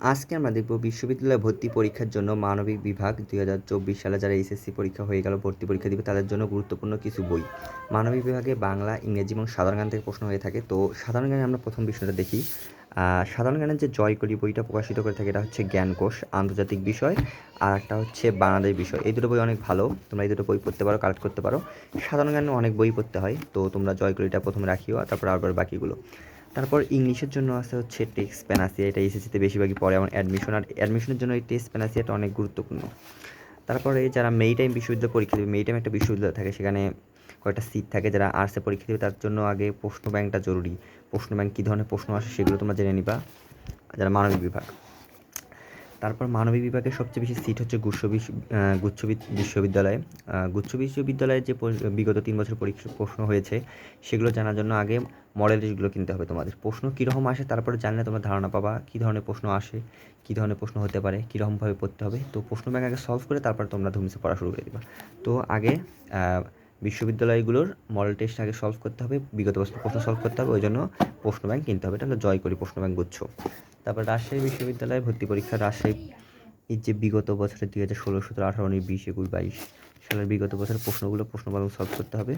আজকে আমরা দেখব বিশ্ববিদ্যালয়ে ভর্তি পরীক্ষার জন্য মানবিক বিভাগ দুই হাজার চব্বিশ সালে যারা এইচএসসি পরীক্ষা হয়ে গেল, ভর্তি পরীক্ষা দিবে, তাদের জন্য গুরুত্বপূর্ণ কিছু বই। মানবিক বিভাগে বাংলা, ইংরেজি এবং সাধারণ জ্ঞান থেকে প্রশ্ন হয়ে থাকে। তো সাধারণ জ্ঞানে আমরা প্রথম বিষয়টা দেখি। সাধারণ জ্ঞানের যে জয়কলি বইটা প্রকাশিত করে থাকে, এটা হচ্ছে জ্ঞানকোষ, আন্তর্জাতিক বিষয়, আর একটা হচ্ছে বাংলাদেশ বিষয়। এই দুটো বই অনেক ভালো, তোমরা এই দুটো বই পড়তে পারো, কালেক্ট করতে পারো। সাধারণ জ্ঞানে অনেক বই পড়তে হয়, তো তোমরা জয়কলিটা প্রথমে রাখিও, তারপর আবার বাকিগুলো। তারপর ইংলিশের জন্য আছে হচ্ছে টেক্সট প্যানাসিয়া এটা এসএসসিতে বেশিরভাগই পড়ে, এবং অ্যাডমিশন আর অ্যাডমিশনের জন্য এই টেক্সট প্যানাসিয়াটা অনেক গুরুত্বপূর্ণ। তারপরে যারা মেই টাইম বিশ্ববিদ্যালয় পরীক্ষা দেবে মেই টাইম একটা বিশ্ববিদ্যালয় থাকে, সেখানে কয়েকটা সিট থাকে, যারা আর্টসে পরীক্ষা দেবে, তার জন্য আগে প্রশ্ন ব্যাংকটা জরুরি। প্রশ্ন ব্যাংক কী ধরনের প্রশ্ন আসে, সেগুলো তোমরা জেনে নিবা, যারা মানবিক বিভাগ। তারপর মানবিক বিভাগের সবচেয়ে বেশি সিট হচ্ছে গুচ্ছ গুচ্ছ বিশ্ববিদ্যালয়ে। গুচ্ছ বিশ্ববিদ্যালয়ে যে বিগত তিন বছর পরীক্ষা, প্রশ্ন হয়েছে, সেগুলো জানার জন্য আগে মডেল কিনতে হবে তোমাদের। প্রশ্ন কীরকম আসে তারপরে জানলে তোমরা ধারণা পাবা, কী ধরনের প্রশ্ন আসে, কী ধরনের প্রশ্ন হতে পারে, কীরকমভাবে পড়তে হবে। তো প্রশ্ন ব্যাংক আগে সলভ করে তারপর তোমরা ধুমসে পড়া শুরু করে দিবা। তো আগে বিশ্ববিদ্যালয়গুলোর মডেল টেস্ট আগে সলভ করতে হবে, বিগত বছর প্রশ্ন সলভ করতে হবে ওই জন্য প্রশ্ন ব্যাংক কিনতে হবে। এটা হলো জয় করি, প্রশ্ন ব্যাংক গুচ্ছ। তারপর রাজশাহী বিশ্ববিদ্যালয়ে ভর্তি পরীক্ষা, রাজশাহী এর যে বিগত বছরে দুই হাজার ষোলো, সতেরো, আঠারো, উনিশ, বিশ, একুশ, বাইশ, সালের বিগত বছরের প্রশ্নগুলো প্রশ্ন সলভ করতে হবে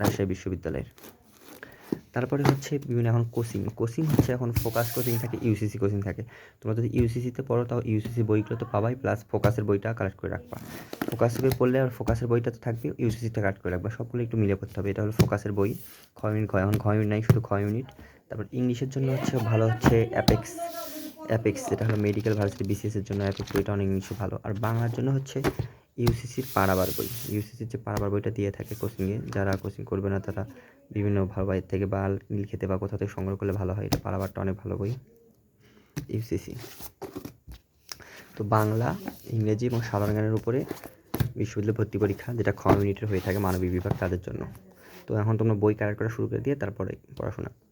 রাজশাহী বিশ্ববিদ্যালয়ের। তারপরে হচ্ছে বিভিন্ন এখন কোচিং কোচিং হচ্ছে এখন ফোকাস কোচিং থাকে ইউসিসি কোচিং থাকে। তোমরা যদি ইউসিসিতে পড়ো, তাও ইউসিসি বইগুলো তো পাবাই প্লাস ফোকাসের বইটা কালেক্ট করে রাখবা। ফোকাস বই পড়লে আর ফোকাসের বইটা তো থাকবে ইউসিসিটা কালেক্ট করে রাখবা। সবগুলো একটু মিলে পড়তে হবে, এটা হলো ফোকাসের বই। খ ইউনিট এখন খ ইউনিট নাই, শুধু খ ইউনিট তারপর ইংলিশের জন্য হচ্ছে ভালো হচ্ছে অ্যাপেক্স অ্যাপেক্স যেটা হলো মেডিকেল ভার্সিটি বিসিএসের জন্য অ্যাপেক্স বইটা অনেক ইংলিশে ভালো। আর বাংলার জন্য হচ্ছে ইউসিসির পারাবার বই। ইউসিসির যে পারাবার বইটা দিয়ে থাকে কোচিংয়ে যারা কোচিং করবে না, তারা বিভিন্ন বাইর থেকে বা নীল খেতে বা কোথাও থেকে সংগ্রহ করলে ভালো হয়। এটা পারাবারটা অনেক ভালো বই। ইউসিসি। তো বাংলা, ইংরেজি এবং সাধারণ জ্ঞানের উপরে বিশ্ববিদ্যালয় ভর্তি পরীক্ষা, যেটা খ ইউনিটের হয়ে থাকে মানবিক বিভাগ তাদের জন্য। তো এখন তোমরা বই কালেক্ট করা শুরু করে দিয়ে তারপরে পড়াশোনা।